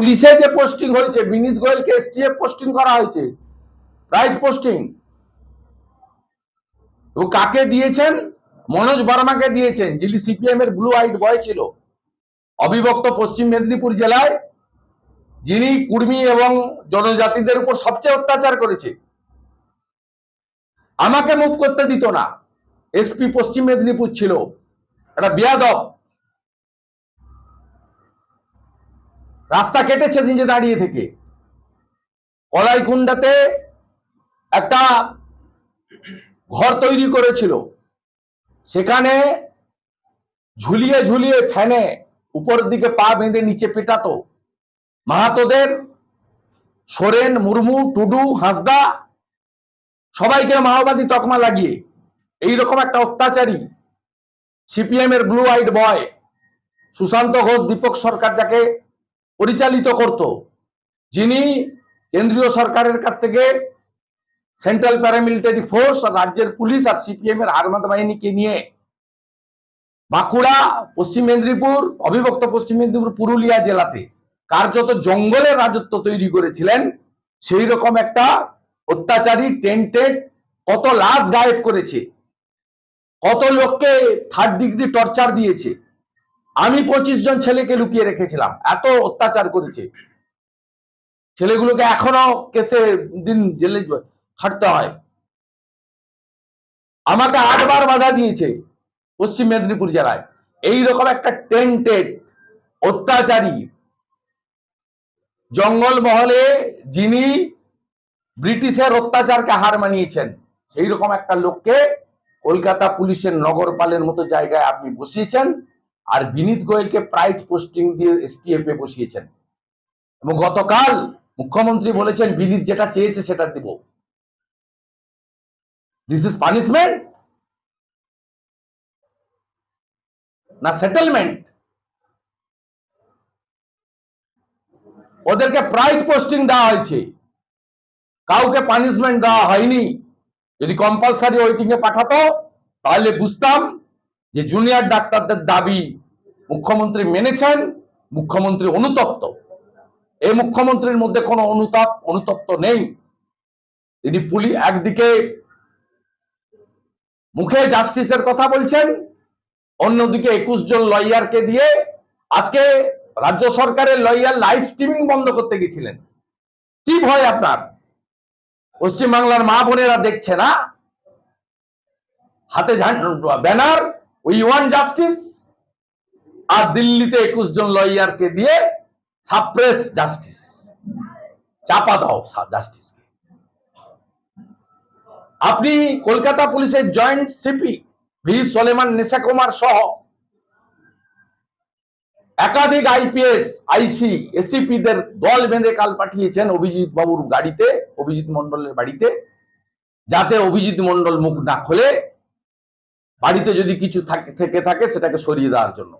পুলিশে যে পোস্টিং হয়েছে, বিনীত গোয়েলকে এসটিএফ পোস্টিং করা হয়েছে প্রাইজ পোস্টিং এবং কাকে দিয়েছেন? মনোজ বর্মাকে দিয়েছেন, যিনি সিপিএম এর ব্লু হোয়াইট বয় ছিল। অবিভক্ত পশ্চিম মেদিনীপুর জেলায়, যিনি কুর্মী এবং জনজাতিদের উপর সবচেয়ে অত্যাচার করেছে। আমাকে মুভ করতে দিত না। এসপি পশ্চিম মেদিনীপুর ছিল। একটা বিয়াদব। রাস্তা কেটেছে নিজে দাঁড়িয়ে থেকে। কলাইকুণ্ডাতে একটা ঘর তৈরি করেছিল। সেখানে ঝুলিয়ে ঝুলিয়ে ফ্যানে উপরের দিকে পা বেঁধে নিচে পেটাতো। মাহাতোদের সোরেন, মুর্মু, টুডু, হাসদা সবাইকে মাওবাদী তকমা লাগিয়ে। এইরকম একটা অত্যাচারী সিপিএম এর blue white boy Sushanta Ghosh, Dipak Sarkar যাকে পরিচালিত করত। যিনি কেন্দ্রীয় সরকারের কাছ থেকে সেন্ট্রাল প্যারামিলিটারি ফোর্স আর রাজ্যের পুলিশ আর সিপিএম এর আর্মাদ বাহিনীকে নিয়ে বাঁকুড়া, পশ্চিম মেদিনীপুর, অবিভক্ত পশ্চিম মেদিনীপুর, পুরুলিয়া জেলাতে কার্যত জঙ্গলের রাজত্ব তৈরি করেছিলেন। সেই রকম একটা অত্যাচারী টেন্টেড কত লাশ গায়েব করেছে। কত লোককে থার্ড ডিগ্রি টর্চার দিয়েছে। আমি পঁচিশ জন ছেলেকে লুকিয়ে রেখেছিলাম, এত অত্যাচার করেছে। ছেলেগুলোকে এখনও কেসে দিন জেলে খাটতে হয়। আমাকে আটবার বাধা দিয়েছে পশ্চিম মেদিনীপুর জেলায়। এইরকম একটা টেন্টেড অত্যাচারী জঙ্গল মহলে যিনি ব্রিটিশের অত্যাচারকে হার মানিয়েছেন সেই রকম একটা লোককে কলকাতা পুলিশের নগরপালের মতো জায়গায় আপনি বসিয়েছেন। আর বিনীত গোয়েলকে প্রাইজ পোস্টিং দিয়ে এসটিএফ এ বসিয়েছেন। এবং গতকাল মুখ্যমন্ত্রী বলেছেন, বিনীত যেটা চেয়েছে সেটা দিব। দিস ইজ পানিশমেন্ট না সেটেলমেন্ট ওদেরকে প্রাইজ পোস্টিং দেওয়া হয়েছে। কাউকে পানিশমেন্ট দেওয়া হয়নি। যদি কম্পালসারি ওয়েটিং এ পাঠাতো, তাহলে বুঝতাম যে জুনিয়র ডাক্তারদের দাবি মুখ্যমন্ত্রী মেনেছেন, মুখ্যমন্ত্রী অনুতপ্ত। এই মুখ্যমন্ত্রীর মধ্যে কোনো অনুতাপ, অনুতপ্ত নেই। তিনি পুলি একদিকে মুখে জাস্টিসের কথা বলছেন, অন্যদিকে একুশ জন লয়ারকে দিয়ে আজকে রাজ্য সরকারের লয়ার লাইভ স্ট্রিমিং বন্ধ করতে গেছিলেন। কি ভয় আপনার? পশ্চিমবাংলার মা বোনেরা দেখছে না? হাতে ব্যানার, উই ওয়ান জাস্টিস। আর দিল্লিতে একুশ জন লয়ারকে দিয়ে সাপ্রেস জাস্টিস চাপা দাও জাস্টিসকে আপনি কলকাতা পুলিশের জয়েন্ট সিপি ভি সোলেমান নেশা কুমার সহ একাধিক আইপিএস আইসি এসিপি দের দল বেঁধে কাল পাঠিয়েছেন অভিজিৎ বাবুর গাড়িতে, অভিজিৎ মন্ডলের বাড়িতে, যাতে অভিজিৎ মন্ডল মুখ না খোলে। বাড়িতে যদি কিছু থেকে থাকে, সেটাকে সরিয়ে দেওয়ার জন্য।